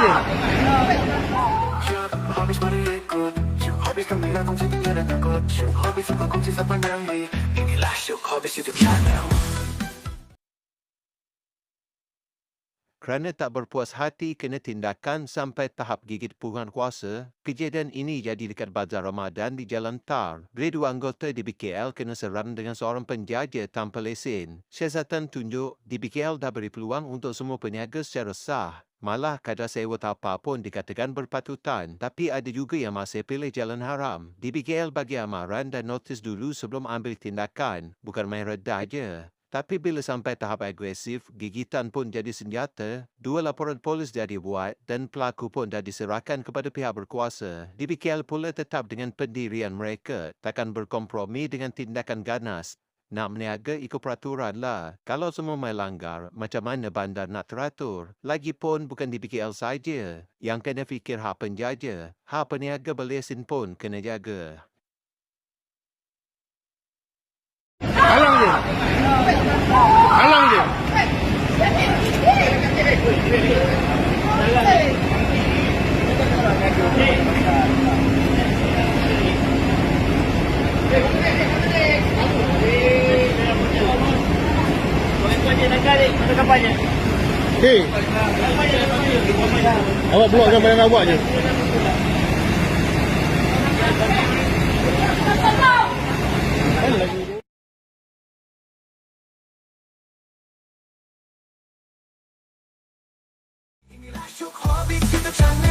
je. Kerana tak berpuas hati kena tindakan sampai tahap gigit puluhan kuasa, kejadian ini jadi dekat Bazar Ramadan di Jalan Tar. Dua anggota di BKL kena seram dengan seorang penjaja tanpa lesen. Siasatan tunjuk di BKL dah beri peluang untuk semua peniaga secara sah. Malah kadar sewa apa pun dikatakan berpatutan. Tapi ada juga yang masih pilih jalan haram. Di BKL bagi amaran dan notis dulu sebelum ambil tindakan. Bukan main redah je. Tapi bila sampai tahap agresif, gigitan pun jadi senjata, dua laporan polis dah dibuat dan pelaku pun dah diserahkan kepada pihak berkuasa. DBKL pula tetap dengan pendirian mereka, takkan berkompromi dengan tindakan ganas. Nak meniaga ikut peraturan lah. Kalau semua main langgar, macam mana bandar nak teratur? Lagipun bukan DBKL saja. Yang kena fikir hak penjaja. Hak peniaga berlesen pun kena jaga. Halang je. Halang je. Hei. Awak buat gambar yang awak je. the jungle.